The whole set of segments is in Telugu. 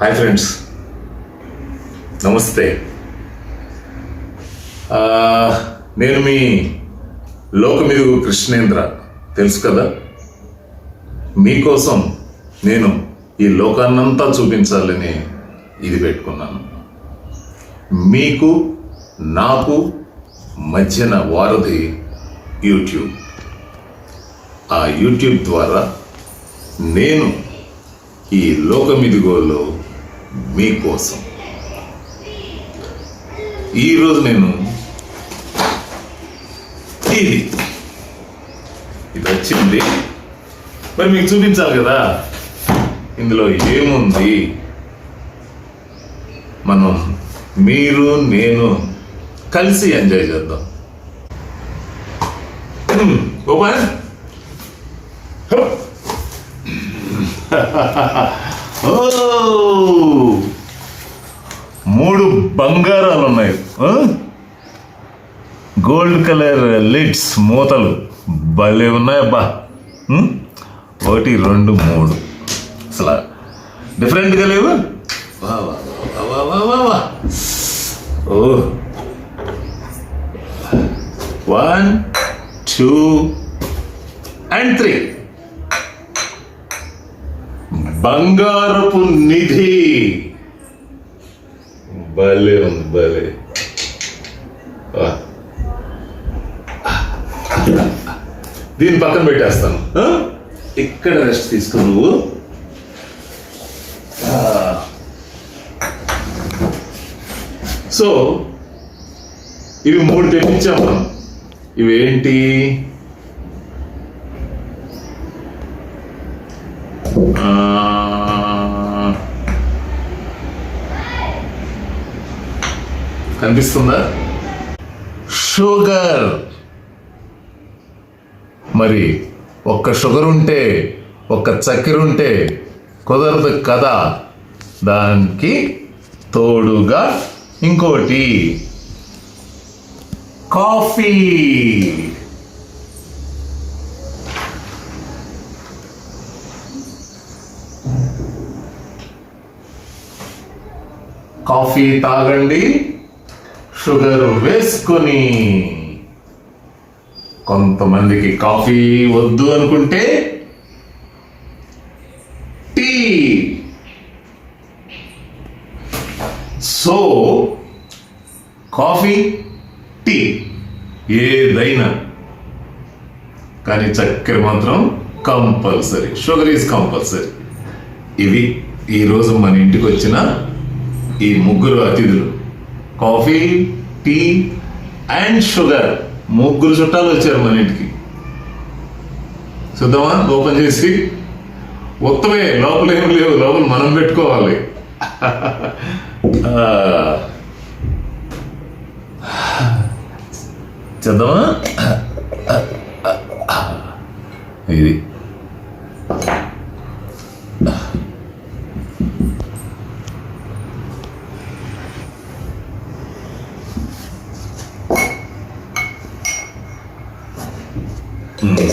హాయ్ ఫ్రెండ్స్ నమస్తే నేను మీ లోకమిదుగు కృష్ణేంద్ర. తెలుసు కదా? మీకోసం నేను ఈ లోకాన్నంతా చూపించాలని ఇది పెట్టుకున్నాను. మీకు నాకు మధ్యన వారధి యూట్యూబ్. ఆ యూట్యూబ్ ద్వారా నేను ఈ లోకమిదిగోలో మీకోసం. ఈరోజు నేను ఇది. ఇది వచ్చింది. మరి మీకు చూపించాలి కదా. ఇందులో ఏముంది? మనం మీరు నేను కలిసి ఎంజాయ్ చేద్దాం. ఓపెన్ మూడు బంగారాలు ఉన్నాయి గోల్డ్ కలర్ లిడ్స్ మూతలు. భలే ఉన్నాయబ్బా ఉం? ఒకటి రెండు మూడు. అసలు డిఫరెంట్గా లేవు? వా, వా, వా, వా, వా, వా. ఓ వన్ టూ అండ్ త్రీ బంగారపు నిధి భలే ఉంది భలే. దీన్ని పక్కన పెట్టేస్తాను? ఇక్కడ రెస్ట్ తీసుకో నువ్వు. సో ఇవి మూడు తెప్పించాం మనం ఇవేంటి కనిపిస్తుందా? షుగర్. మరి ఒక్క షుగర్ ఉంటే ఒక్క చక్కెర ఉంటే కుదరదు కదా? దానికి తోడుగా ఇంకోటి. కాఫీ. కాఫీ తాగండి. షుగర్ వేసుకొని కొంతమందికి కాఫీ వద్దు అనుకుంటే టీ. సో కాఫీ టీ ఏదైనా. కానీ చక్కెర మాత్రం కంపల్సరీ. Sugar is compulsory. ఇవి ఈరోజు మన ఇంటికి వచ్చిన ఈ ముగ్గురు అతిథులు. Coffee tea and sugar. ముగ్గురు చుట్టాలు వచ్చారు మన ఇంటికి. చూద్దామా? ఓపెన్ చేసి. ఉత్తమే లోపల ఏం లేవు. లోపల మనం పెట్టుకోవాలి. చూద్దామా చేద్దామా? ఇది. ఇదబ్బా.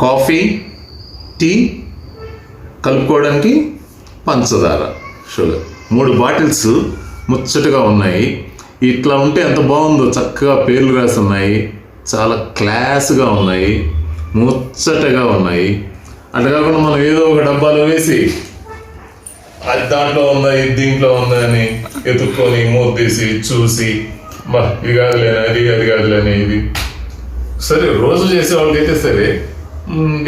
కాఫీ టీ కలుపుకోవడానికి పంచదార షుగర్. మూడు బాటిల్స్ ముచ్చటగా ఉన్నాయి. ఇట్లా ఉంటే ఎంత బాగుందో చక్కగా పేర్లు రాసి ఉన్నాయి. చాలా క్లాస్గా ఉన్నాయి ముచ్చటగా ఉన్నాయి. అట్లా కాకుండా మనం ఏదో ఒక డబ్బాలో వేసి అది దాంట్లో ఉందా ఇది దీంట్లో ఉందా అని ఎత్తుక్కొని మూతీసి చూసి బా ఇది కాదులేని అది అది కాదులేని ఇది. సరే రోజు చేసే వాళ్ళకైతే సరే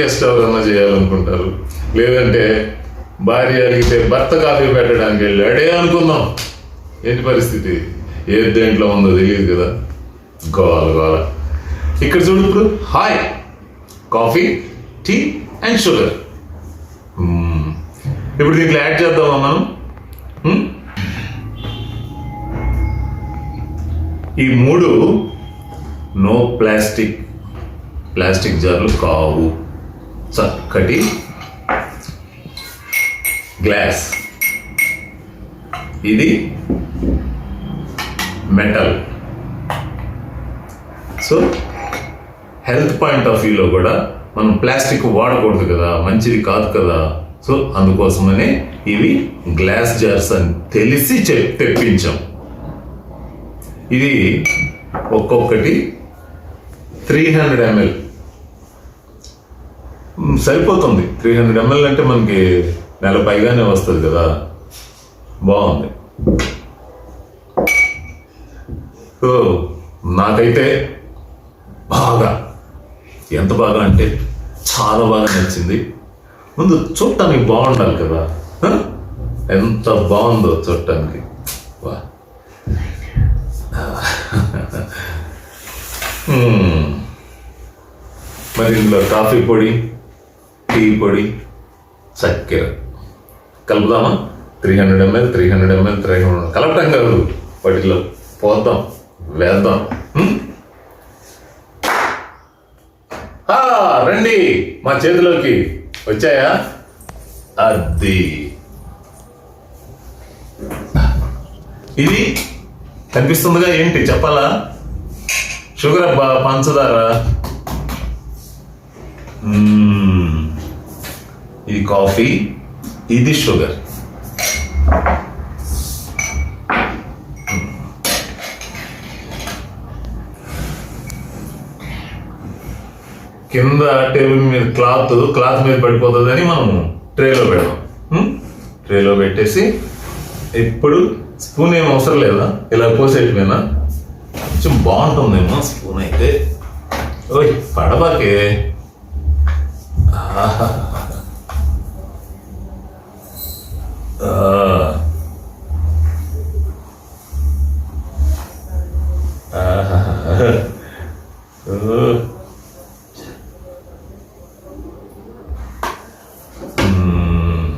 గెస్ట్ ఎవరన్నా చేయాలనుకుంటారు. లేదంటే భార్య అడిగితే భర్త కాఫీ పెట్టడానికి వెళ్ళి అడే అనుకుందాం. ఏంటి పరిస్థితి? ఏ దేంట్లో ఉందో తెలియదు కదా. గోవాల గోల. ఇక్కడ చూడు ఇప్పుడు. Hi coffee tea and sugar ఇప్పుడు దీంట్లో యాడ్ చేద్దామా మనం? Hmm? ఈ మూడు నో ప్లాస్టిక్ ప్లాస్టిక్ జార్లు కావు. చక్కటి గ్లాస్ ఇది metal so health point of వ్యూలో కూడా మనం ప్లాస్టిక్ వాడకూడదు కదా మంచిది కాదు కదా. సో అందుకోసమనే ఇవి గ్లాస్ జార్స్ అని తెలిసి చె- తెప్పించాం. ఇది ఒక్కొక్కటి త్రీ హండ్రెడ్ ఎంఎల్ సరిపోతుంది. త్రీ హండ్రెడ్ ఎంఎల్ అంటే మనకి నెల పైగానే వస్తుంది కదా. బాగుంది. సో నాకైతే ఎంత బాగా అంటే చాలా బాగా నచ్చింది. ముందు చూడటానికి బాగుండాలి కదా. ఎంత బాగుందో చూడటానికి. వా. మరి ఇందులో కాఫీ పొడి టీ పొడి చక్కెర. కలుపుదామా? Three hundred ML three hundred ML three hundred కలపటం కాదు వాటిలో పోద్దాం వేద్దాం మ్మ్? ఆ, రండి. మా చేతిలోకి వచ్చాయా? అది ఇది కనిపిస్తుందిగా ఏంటి? చెప్పాలా? షుగర్ అబ్బా పంచదార? ఇది కాఫీ ఇది షుగర్. కింద టేబుల్ మీద క్లాత్ క్లాత్ మీద పడిపోతుందని మనము ట్రేలో పెడదాం. ట్రేలో పెట్టేసి ఇప్పుడు స్పూన్ ఏం అవసరం లేదా? ఇలా పోసేటివేనా కొంచెం బాగుంటుందేమో స్పూన్ అయితే. ఓయ్ పడబాకే. ఆహా. ఆహా. ఓ. మ్మ్.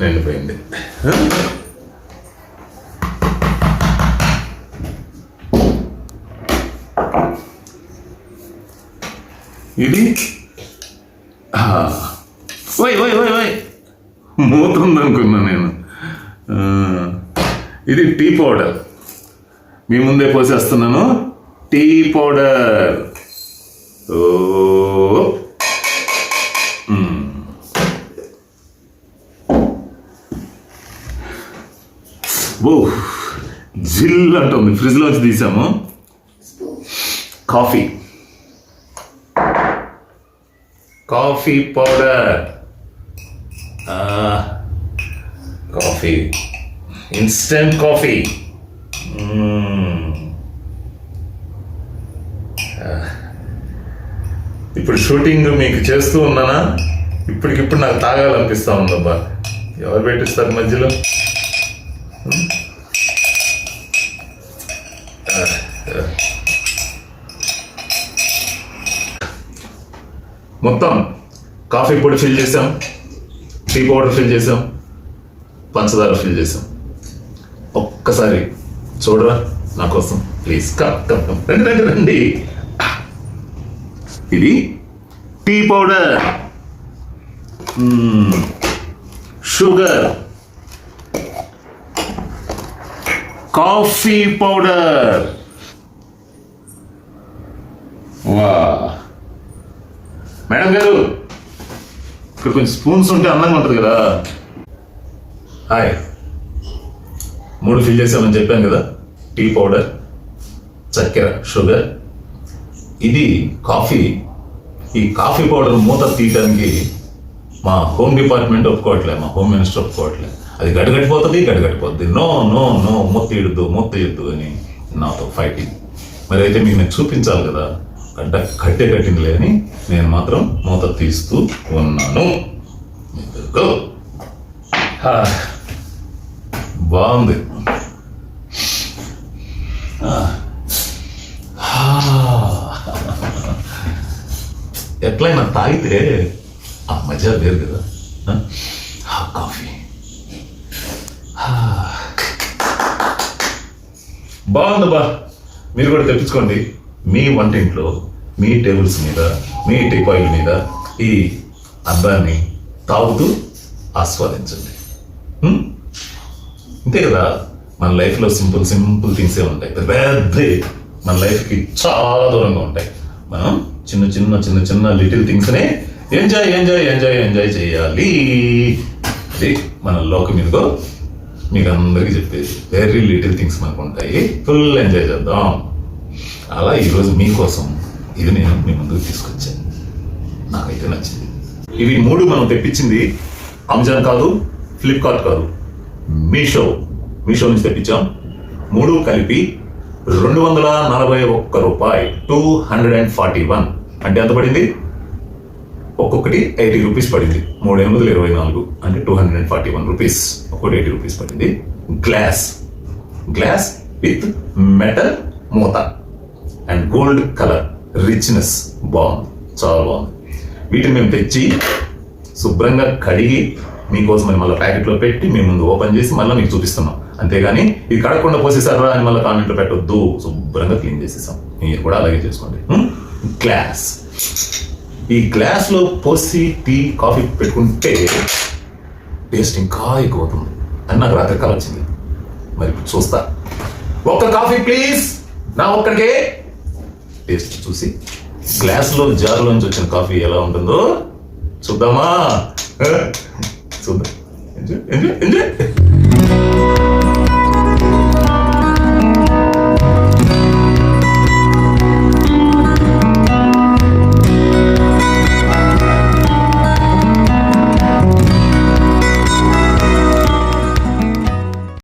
నిండిపోయింది హ? ఇది ఆ. ఓయ్ ఓయ్ ఓయ్ ఓయ్ మూత ఉందనుకున్నా నేను ఇది టీ పౌడర్. మీ ముందే పోసేస్తున్నాను. Tea powder. ఓ. ఓ జిల్ అంటుంది. ఫ్రిడ్జ్లోంచి తీసాము. Coffee. Coffee powder. Coffee. Instant coffee. ఇప్పుడు షూటింగ్ మీకు చేస్తూ ఉన్నానా? ఇప్పటికిప్పుడు నాకు తాగాలనిపిస్తూ ఉందబ్బా. ఎవరు పెట్టిస్తారు మధ్యలో? మొత్తం కాఫీ పొడి ఫిల్ చేసాం టీ పౌడర్ ఫిల్ చేసాం. పంచదార ఫిల్ చేసాం. ఒక్కసారి చూడరా నా కోసం. ప్లీజ్ కమ్ రండి రండి రండి. ఇది tea powder. Sugar coffee powder. వా మేడం గారు ఇక్కడ కొంచెం స్పూన్స్ ఉంటే అందంగా ఉంటుంది కదా. హాయ్. మూడు ఫిల్ చేసామని చెప్పాను కదా. టీ పౌడర్ చక్కెర షుగర్. ఇది కాఫీ. ఈ కాఫీ పౌడర్ మూత తీయడానికి మా హోమ్ డిపార్ట్మెంట్ ఒప్పుకోవట్లే మా హోమ్ మినిస్టర్ ఒప్పుకోవట్లే. అది గడగడిపోతుంది గడగడిపోతుంది నో నో నో మూత ఇడుద్దు మూత ఇడుద్దు అని నాతో ఫైటింగ్ మరి అయితే మీకు నేను చూపించాలి కదా. గడ్డ కట్టే కట్టిందిలే అని నేను మాత్రం మూత తీస్తూ ఉన్నాను. బాగుంది. ఎట్లయినా తాగితే ఆ మజా వేరు కదా ఆ? కాఫీ. బాగుంది బా మీరు కూడా తెప్పించుకోండి మీ వంటింట్లో మీ టేబుల్స్ మీద మీ టీపాయిల మీద ఈ అందాన్ని తాగుతూ ఆస్వాదించండి. అంతే కదా? మన లైఫ్లో సింపుల్ సింపుల్ థింగ్సే ఉంటాయి? పెద్ద మన లైఫ్కి చాలా దూరంగా ఉంటాయి. మనం చిన్న చిన్న చిన్న చిన్న లిటిల్ థింగ్స్నే ఎంజాయ్ ఎంజాయ్ ఎంజాయ్ ఎంజాయ్ చేయాలి. అది మన లోకం మీదకో మీకు అందరికీ చెప్పేది వెరీ లిటిల్ థింగ్స్ మనకు ఉంటాయి. ఫుల్ ఎంజాయ్ చేద్దాం. అలా ఈరోజు మీకోసం ఇది నేను మీ ముందుకు తీసుకొచ్చాను. నాకైతే నచ్చింది. ఇవి మూడు మనం తెప్పించింది అమెజాన్ కాదు ఫ్లిప్కార్ట్ కాదు. మీషో మీషో నుంచి తెప్పించాం. మూడు కలిపి రెండు వందల నలభై ఒక్క రూపాయి two hundred and forty one అంటే ఎంత పడింది? ఒక్కొక్కటి ఎయిటీ రూపీస్ పడింది. మూడు ఎనిమిది ఇరవై నాలుగు అంటే two hundred and forty one rupees. ఒక్కటి ఎయిటీ రూపీస్ పడింది. గ్లాస్ గ్లాస్ విత్ మెటల్ మూత. అండ్ గోల్డ్ కలర్ రిచ్నెస్ బాగుంది చాలా బాగుంది. వీటిని మేము తెచ్చి శుభ్రంగా కడిగి మీకోసం అని మళ్ళీ ప్యాకెట్లో పెట్టి మేము ముందు ఓపెన్ చేసి మళ్ళీ మీకు చూపిస్తున్నాం. అంతేగాని ఇది కడగకుండా పోసేసారా అని మళ్ళీ కామెంట్లో పెట్టొద్దు. శుభ్రంగా క్లీన్ చేసేసాం. మీరు కూడా అలాగే చేసుకోండి. గ్లాస్. ఈ గ్లాస్లో పోసి టీ కాఫీ పెట్టుకుంటే టేస్ట్ ఇంకా ఎక్కువ అవుతుంది అని నాకు రాత్రికాలం వచ్చింది. మరి ఇప్పుడు చూస్తా. ఒక్క కాఫీ ప్లీజ్. నా ఒక్కడికే. టేస్ట్ చూసి గ్లాస్లో జార్లోంచి వచ్చిన కాఫీ ఎలా ఉంటుందో చూద్దామా? చూద్దాం. Enjoy enjoy enjoy.